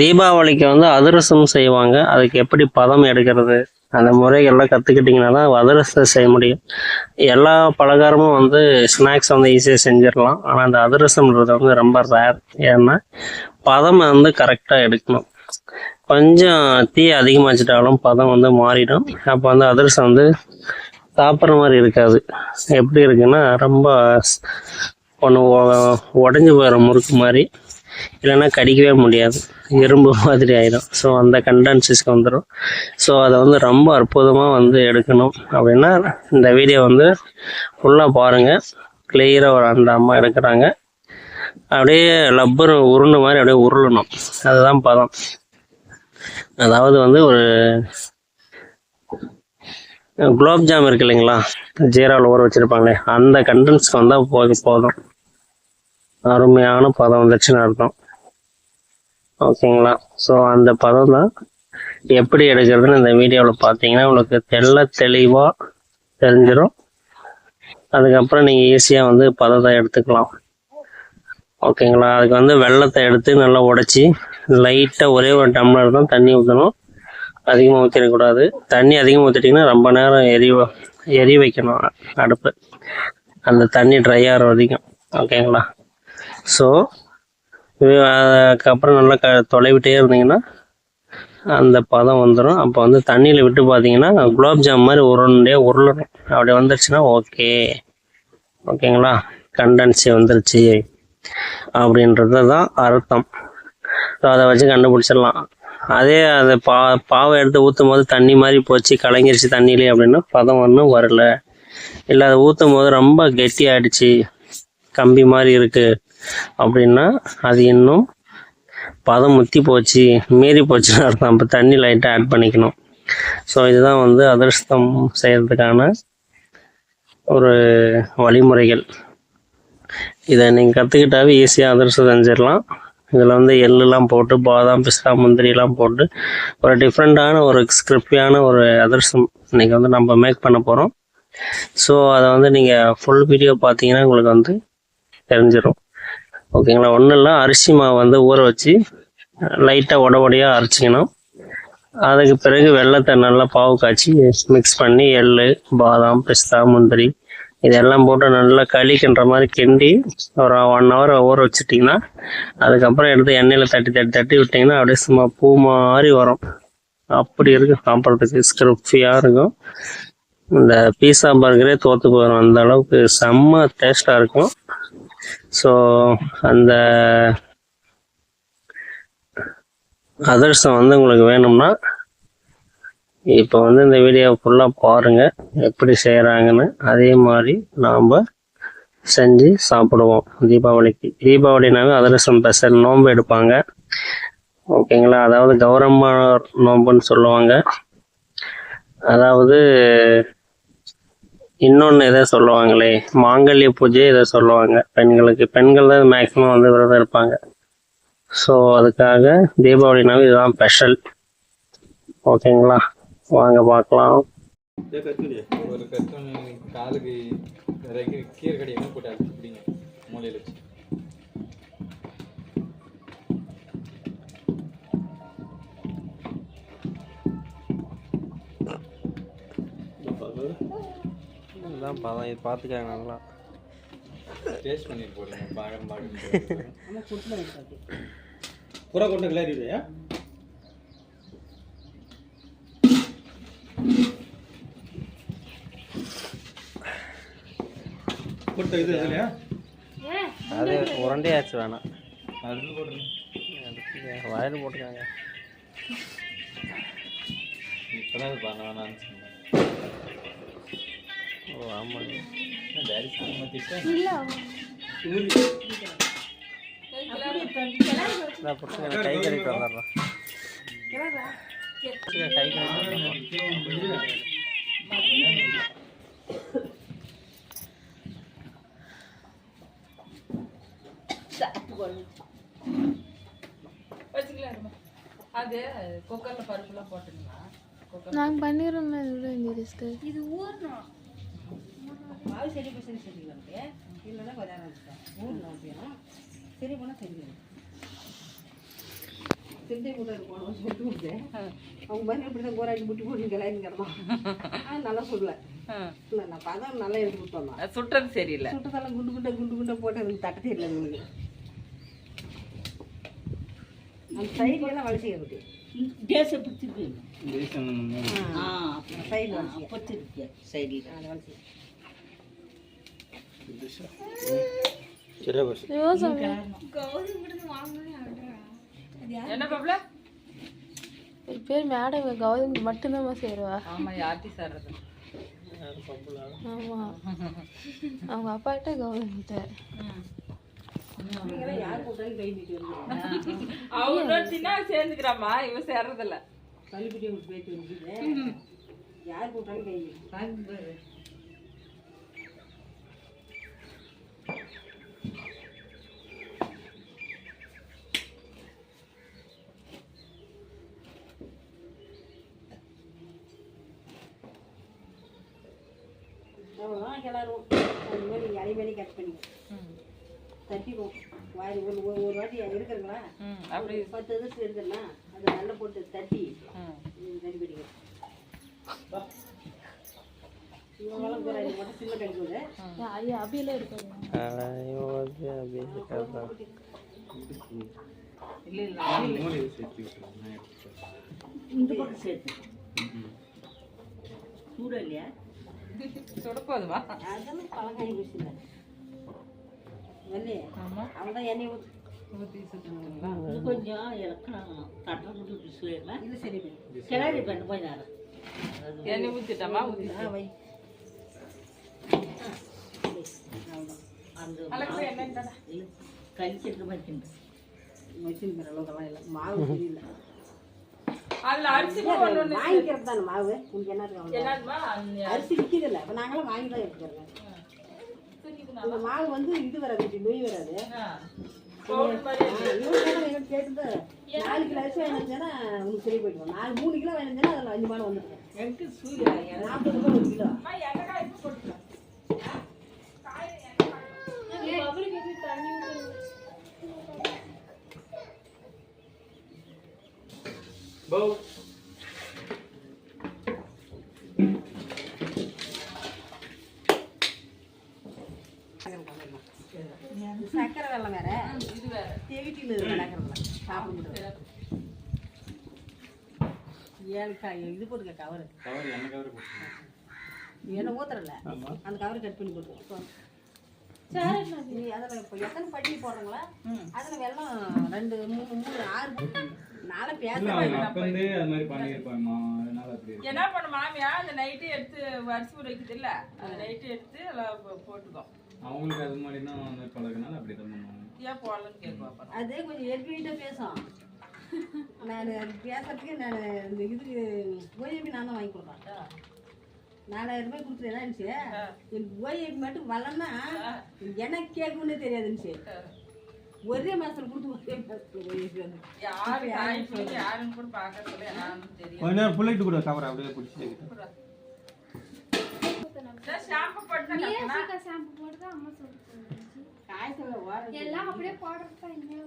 தீபாவளிக்கு வந்து அதிரசம் செய்வாங்க. அதுக்கு எப்படி பதம் எடுக்கிறது? அந்த முறைகள்லாம் கற்றுக்கிட்டிங்கன்னா தான் அதிரசம் செய்ய முடியும். எல்லா பலகாரமும் வந்து ஸ்நாக்ஸ் வந்து ஈஸியாக செஞ்சிடலாம். ஆனால் அந்த அதிரசம்ன்றது வந்து ரொம்ப ரேர் ஏன்னா பதம் வந்து கரெக்டாக எடுக்கணும். கொஞ்சம் தீ அதிகமாச்சிட்டாலும் பதம் வந்து மாறிடும். அப்போ வந்து அதிரசம் வந்து சாப்பிட்ற மாதிரி இருக்காது. எப்படி இருக்குன்னா ரொம்ப ஒன்று உடஞ்சி போகிற முறுக்கு மாதிரி. இல்லைன்னா கடிக்கவே முடியாது. இரும்பு மாதிரி ஆயிடும் ஸோ அந்த கண்டன்சிஸ்க்கு வந்துடும் ஸோ அதை வந்து ரொம்ப அற்புதமாக வந்து எடுக்கணும் அப்படின்னா இந்த வீடியோ வந்து ஃபுல்லாக பாருங்கள் கிளியராக ஒரு அந்த அம்மா எடுக்கிறாங்க. அப்படியே லப்பர் உருண்டை மாதிரி அப்படியே உருளணும். அதுதான் பதம். அதாவது வந்து ஒரு குலோப்ஜாம் இருக்கு இல்லைங்களா? ஜீராவில் ஊற வச்சுருப்பாங்களே அந்த கண்டன்ஸ்க்கு வந்தால் போதும் போதும். அருமையான பதம் வந்துச்சுன்னு அர்த்தம். ஓகேங்களா? ஸோ அந்த பதம் தான் எப்படி எடுக்கிறதுன்னு இந்த வீடியோவில் பார்த்தீங்கன்னா உங்களுக்கு தெள்ள தெளிவாக தெரிஞ்சிடும் அதுக்கப்புறம் நீங்கள் ஈஸியாக வந்து பதத்தை எடுத்துக்கலாம். ஓகேங்களா? அதுக்கு வந்து வெள்ளத்தை எடுத்து நல்லா உடச்சி லைட்டாக ஒரே ஒரு டம்ளர் தான் தண்ணி ஊற்றணும் அதிகமாக ஊற்றிடக்கூடாது தண்ணி அதிகமாக ஊற்றிட்டிங்கன்னா ரொம்ப நேரம் எரி எரி வைக்கணும் அடுப்பு. அந்த தண்ணி ட்ரை ஆகிற வரைக்கும். ஓகேங்களா? ஸோ அதுக்கப்புறம் நல்லா க தொலைவிட்டே இருந்தீங்கன்னா அந்த பதம் வந்துடும் அப்போ வந்து தண்ணியில் விட்டு பார்த்தீங்கன்னா குலாப்ஜாம் மாதிரி உருண்டே உருளணும் அப்படி வந்துருச்சுன்னா ஓகே. ஓகேங்களா? கண்டன்சி வந்துருச்சு. அப்படின்றது தான் அர்த்தம். ஸோ அதை வச்சு கண்டுபிடிச்சிடலாம். அதே அதை பா பாவை எடுத்து ஊற்றும் போது தண்ணி மாதிரி போச்சு கலங்கிருச்சு தண்ணியிலே அப்படின்னா பதம் ஒன்றும் வரல. இல்லை அதை ஊற்றும் போது ரொம்ப கெட்டி ஆயிடுச்சு கம்பி மாதிரி இருக்குது அப்படின்னா அது இன்னும் பதம் முத்தி போச்சு மீறி போச்சுன்னு அர்த்தம். அப்போ தண்ணி லைட்டாக ஆட் பண்ணிக்கணும். ஸோ இதுதான் வந்து அதிர்ஷ்டம் செய்கிறதுக்கான ஒரு வழிமுறைகள். இதை நீங்கள் கற்றுக்கிட்டாவே ஈஸியாக அதிர்ஷ்டம் செஞ்சிடலாம். இதில் வந்து எள்ளுலாம் போட்டு பாதாம் பிஸ்தா முந்திரிலாம் போட்டு ஒரு டிஃப்ரெண்ட்டான ஒரு ஸ்கிரிப்டியான ஒரு அதிர்ஷ்டம் இன்னைக்கு வந்து நம்ம மேக் பண்ண போகிறோம் ஸோ அதை வந்து நீங்கள் ஃபுல் வீடியோ பார்த்தீங்கன்னா உங்களுக்கு வந்து தெரிஞ்சிடும் ஓகேங்களா? ஒன்றும் இல்லை அரிசி மாவு வந்து ஊற வச்சு லைட்டாக உட உடையாக அரைச்சிக்கணும். அதுக்கு பிறகு வெள்ளத்தை நல்லா பாவு காய்ச்சி மிக்ஸ் பண்ணி எள் பாதாம் பிஸ்தா முந்திரி இதெல்லாம் போட்டு நல்லா களிக்கின்ற மாதிரி கிண்டி ஒரு ஒன் ஹவர் ஊற வச்சுட்டிங்கன்னா அதுக்கப்புறம் எடுத்து எண்ணெயில் தட்டி தட்டி தட்டி விட்டிங்கன்னா அப்படியே சும்மா பூ மாதிரி வரும். அப்படி இருக்கும். சாப்பிட்றதுக்கு ஸ்கிரிப்டியாக இருக்கும். இந்த பீஸா பர்கரே தோற்று போயிடும் அந்த அளவுக்கு செம்ம டேஸ்ட்டாக இருக்கும். ஸோ அந்த அதிர்ஷ்டம் வந்து உங்களுக்கு வேணும்னா இப்போ வந்து இந்த வீடியோ ஃபுல்லாக பாருங்கள் எப்படி செய்கிறாங்கன்னு அதே மாதிரி நாம் செஞ்சு சாப்பிடுவோம் தீபாவளிக்கு. தீபாவளினாவே அதிரசம் ஸ்பெஷல் நோன்பு எடுப்பாங்க. ஓகேங்களா? அதாவது கௌரவமான நோன்புன்னு சொல்லுவாங்க. அதாவது இன்னொன்று எதை சொல்லுவாங்களே மாங்கல்ய பூஜை இதை சொல்லுவாங்க? பெண்களுக்கு பெண்கள் தான் மேக்ஸிமம் வந்து விரதம் இருப்பாங்க. ஸோ அதுக்காக தீபாவளினாவே இதுதான் ஸ்பெஷல் ஓகேங்களா? வாங்க பார்க்கலாம். ஒரு கத்தோன்னு காலுக்கு கீரை கடையை போட்டு மூலையில் வச்சு. இதுதான் பதம். இது பார்த்துக்காங்க நல்லா. டேஸ்ட் பண்ணிட்டு போடுங்க பாகம் பாகம். பூரா கொண்டு கிளறிடுறியா போட்டு இது இல்லையா அது உரண்டையாச்சு வேணாம் அது போட்டுருங்க வயல் போட்டுக்காங்க. இப்போதான் பண்ண ஓ ஆமாம் டேடி சாமி மாற்றிட்டேன் நான் பிடிச்சி கை கறிட்டு வந்துடுறேன். பிடிச்சிக்க, கை கறிட்டு அது குக்கரில் பருப்புலாம் போட்டுங்களா குக்கர் நாங்கள் பண்ணிடுறோம் இவ்வளோ இந்த ரிஸ்க்கு இது ஊறணும். மாவு போய் சரி சரி வந்து இல்லைன்னா கொஞ்ச நேரம் வச்சுட்டேன் ஊறணும் அப்படின்னா சரி போனால் வரும் சிந்தை மூட்டை போனோம் சொல்லிட்டு கொடுத்தேன். அவங்க பாருங்க இப்படி தான் கோராடி முட்டி போட்டு கிடந்தான் ஆ நல்லா சொல்லல இல்லை நான் பதம் நல்லா எடுத்து கொடுத்தோம் சுட்டுறது சரியில்லை. சுட்டதெல்லாம் குண்டு குண்டை குண்டு குண்டை போட்டு அதுக்கு தட்ட தெரியல உங்களுக்கு அந்த சைட்லாம் வளர்ச்சி தேசம் பிடிச்சிருக்கு. தேசம். ஆ சைடில் வளர்ச்சி. பிடிச்சிருக்கு. சைடில் வளர்ச்சி. ஒரு பேர் மேடம் கௌதம் மட்டும்தான் சேருவா. ஆமா அவங்க அப்பாட்ட கௌதம் கிட்ட அவங்க சேர்ந்துக்கிறாமா இவ சேர்றதில்ல. யார் கூட்டாலும் அவ்வளோதான் கிளறுவோம் அது மாதிரி கட் பண்ணி தட்டிடுவோம் வாரி ஒரு ஒரு ஒரு வாட்டி எடுக்கிறீங்களா ம் அப்படி. பத்து இது எடுத்துடலாம் அதை நல்லா போட்டு தட்டி ம். ரெடி எடுத்துக்கிறேன். இந்த பக்கம் சேர்த்து. சூடா இல்லையா? இல்லை இன்னும் கொஞ்சம் கிளறி பண்ண போய் நேரம் எண்ணெய் ஊற்றிட்டோமா ஊற்றி அளவுக்கு கழிச்சிட்டு வைக்கின்ற வச்சுருக்கிற அளவுக்கெல்லாம் இல்லை. மாவு சரியில்லை அதுல அரிசி வாங்கிக்கிறது தானே மாவு? உங்களுக்கு என்ன இருக்கு என்னமா அரிசி விற்கிதில்ல இப்போ நாங்களாம் வாங்கி தான் எடுத்துக்கிறோங்க இந்த மாவு வந்து இது வராது இப்படி நொய் வராது. நாலு கிலோ அரிசி வாங்கினா உங்களுக்கு சரி போயிடும். நாலு மூணு கிலோ வாங்கினா அதில் அஞ்சு மாதம் வந்துருக்கும் எனக்கு சூரிய? நாற்பது ரூபா ஒரு கிலோ. பௌ. சக்கரை வெள்ளம் வேற? இது வேற தெவிட்டில் நடக்கிறதுல. சாப்பிட முடியாது. ஏழுக்காய் இது போட்டுக்க கவரு. கவர் எண்ணெய் கவர் போட்டுருங்க. என்ன ஊத்துறல அந்த கவர் கட் பண்ணி போட்டுக்கோ நீ அதில் இப்போ எத்தனை பட்டி போடுறீங்களா அதில் வெள்ளம் ரெண்டு மூணு மூணு ஆறு நாளை என்ன பண்ண மாமியா? அந்த நைட்டு எடுத்து ஊற வைக்குது இல்ல அந்த நைட்டு எடுத்து எல்லாம் போட்டுக்கோ. அவங்களுக்கு அது மாதிரி தான் அந்த பழகினால அப்படி தான் பண்ணுவாங்க. ஏன் போடலன்னு கேட்பா அப்புறம் அதே கொஞ்சம் எல்பிகிட்ட பேசும் நான் பேசுறதுக்கு நான் இந்த இதுக்கு ஓஏபி நான் தான் வாங்கி கொடுப்பேன். நாலாயிரம் ரூபாய் கொடுத்து என்ன இருந்துச்சு. எனக்கு ஓஏபி மட்டும் வரலன்னா எனக்கு கேட்கணுன்னே தெரியாதுன்னு ஒரே மாசத்துல கொடுத்து ஒரே மாசத்துல வந்து. யாரு யாருன்னு கூட பார்க்க சொல்ல கொஞ்ச நேரம் பிள்ளைட்டு கூட கவர் அப்படியே பிடிச்சி ஷாம்பு போட்டு ஷாம்பு போட்டு அம்மா ஓர எல்லாம் அப்படியே போடுறப்ப என்ன?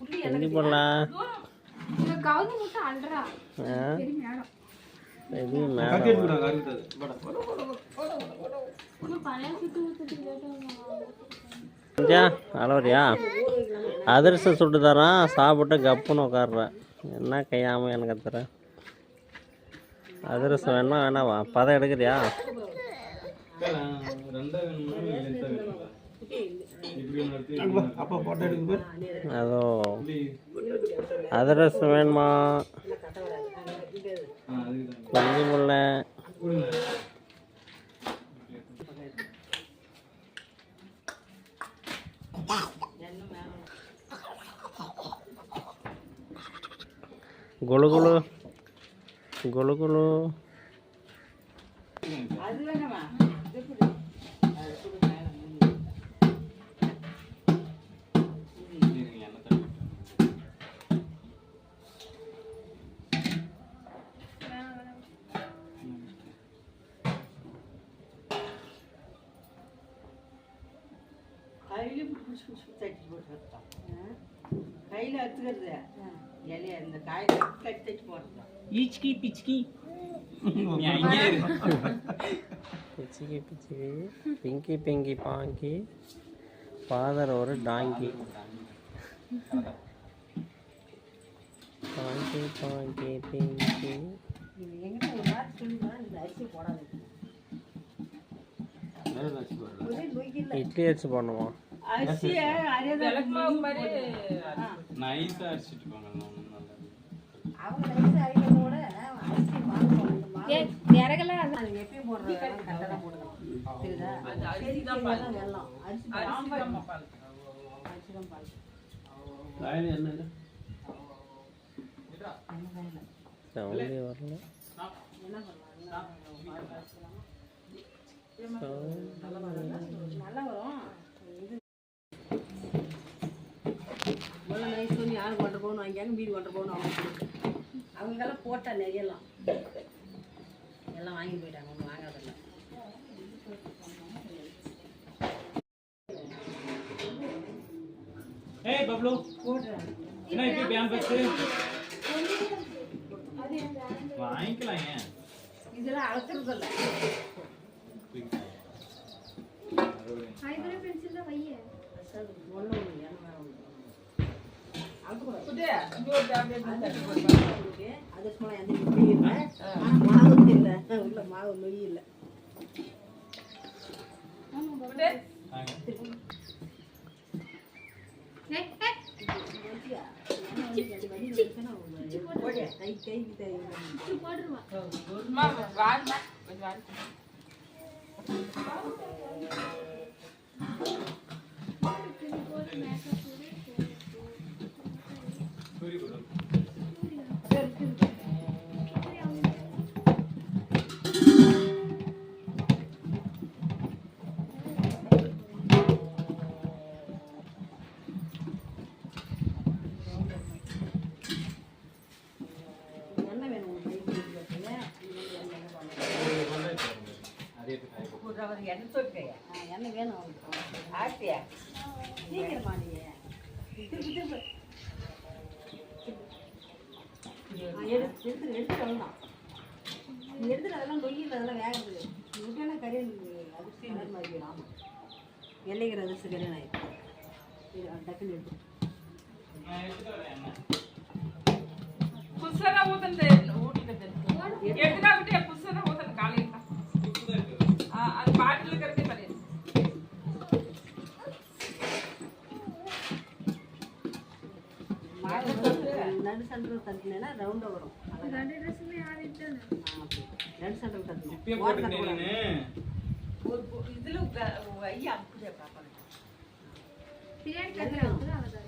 புள்ளி போடலாம். அலவரியா அதிரசம் சுட்டு தரான் சாப்பிட்டு கப்புன்னு உட்காடுறேன் என்ன கையாம எனக்கு தர அதிரசம் வேணா வேணாவா பதம் எடுக்கிறியா? ரெண்டா வேணுமா லென்த்தா வேணுமா இப்படி ஒன்று எடுத்து இப்படி ஒண்ணு அப்போ போட்டோ எடுக்குது அதோ இப்படி அதிரசம் வேணுமா ஆ அதுக்கு தான் குஞ்சு முல்லை கொடுங்க குளு அதுலேயும் புடிச்சு புடிச்சு தட்டி கையில் அறுத்துக்கிறது இலைய இந்த காயில் கட்டி தச்சு போடுறது. ஈச்கி பிச்கி. பிச்சிக்கி பிச்சிக்கி பிங்கி பிங்கி பாங்கி. ஃபாதர் ஒரு டாங்கி. பாங்கி பாங்கி பிங்கி. எங்கிட்ட ஒரு சொல்லுமா? இந்த அரிசி போடாது இட்லி வச்சு பண்ணுமா அரிசியை விளக்கு மாவு மாதிரி நைஸா அரைச்சிட்டு போங்க ஒண்ணும் நல்லா. இருக்கு. அவங்க நைஸாக அரைக்கிறத விட அரிசி வாங்குவோம் இந்த மாவு இறகலாம் அது எப்பயும் போடுறது கரெக்டாக அரிசி தான். வெள்ளம். அரிசி தான் பால். அரிசி தான் பால். என்ன? சவுண்டே வரல. பண்ணலாம் நல்லா வரும் இது முதல்ல நைஸ் பண்ணி யார் கொண்டு போகணும் அங்கேயாங்க மீன் கொண்டு போகணும் அவங்க அவங்கெல்லாம் போட்டா நெய்யலாம் எல்லாம் வாங்கி போயிட்டாங்க ஒன்றும் வாங்காதில்ல ஏய் பப்ளு. என்ன இப்படி பேன் பத்து வாங்கிக்கலாம் ஏன்? இதெல்லாம் அளக்குறது இல்லை ஒன்றும் ஒன்று ஏன்னா வேற ஒன்று அளக்கக்கூடாது குட்டி, இங்க எந்த நொய் இல்லை ஆனால் மாவு இல்லை உள்ள மாவு நொய் இல்லை கை புதுசாதான் ஊத்துனது, ஊட்டிட்டது. எடுத்துட்டா குட்டி, புதுசாதான் ஊத்துனது காலையில அது பாட்டில் இருக்கிறதே. மாவு நடு சென்டர் தட்டினா ரவுண்டாக வரும். நடு சென்டர் பொ- இதுல ஐயா அப்படியே பார்க்கணும் எண்ணெய்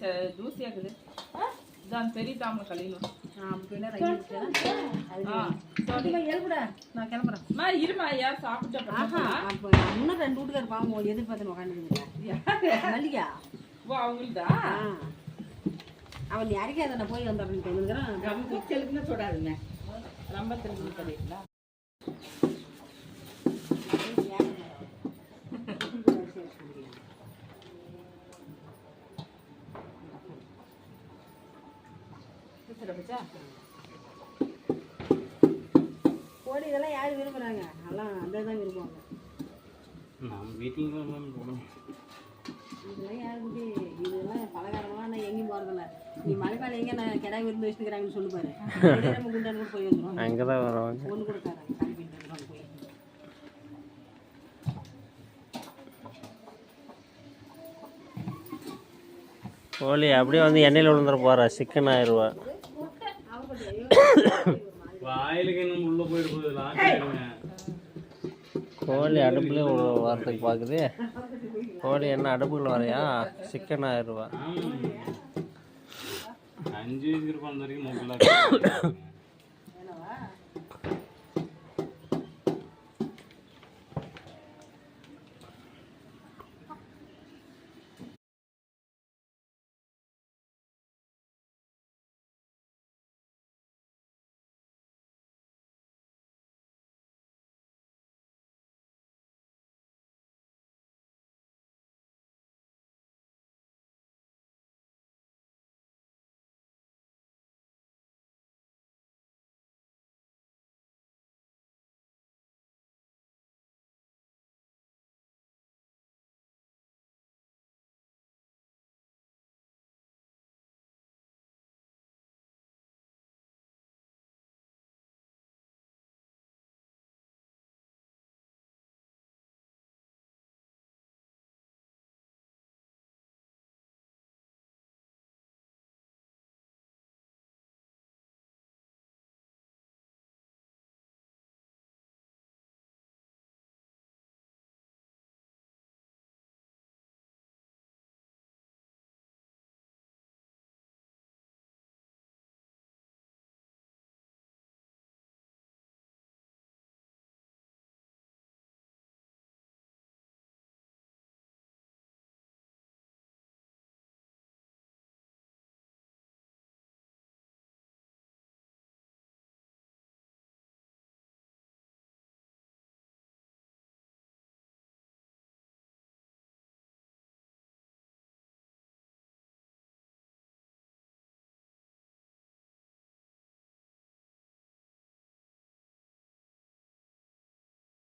ச- தூசியா இருக்குது இதான் பெரிய தாமரை கல்லிலும் ஆ அப்படின்னா ரைட் வச்சுட்டேன் அது ஆ sorry. எழுப்புடா நான் கிளம்புறேன். அம்மா இருமா யார் சாப்பிட்ட இன்னும் ரெண்டு வீட்டுக்கார பாவம் எதிர்பார்த்து உட்காந்துருக்கீங்க மல்லிகா. ஓ அவங்களுதா? அவன் யாருக்கே அதை நான் போய் வந்துடுறேன் ரொம்ப செலுக்குன்னு சொல்லாதுங்க ரொம்ப திரும்பி சொல்லிடுங்களா கோடி இதெல்லாம் யார் விரும்புகிறாங்க நல்லா அந்த தான் விரும்புவாங்க. நம்ம வீட்டில் கிடா விருந்து வச்சுக்கிறாங்கன்னு சொல்லு பாரு அப்படியே நம்ம குண்டான் கூட போய் வந்துடும் அங்கே தான் வருவாங்க ஒன்று கோழி அப்படியே வந்து எண்ணெயில் விழுந்துட போகிறா சிக்கன் ஆயிடுவா லாஸ்ட் கோழி அடுப்புல வரத்துக்கு பார்க்குது கோழி என்ன அடுப்புல வரையா? சிக்கன் ஆயிடுவா அஞ்சு வயசுக்கு இருப்பான் அந்த வரைக்கும் மூக்கில்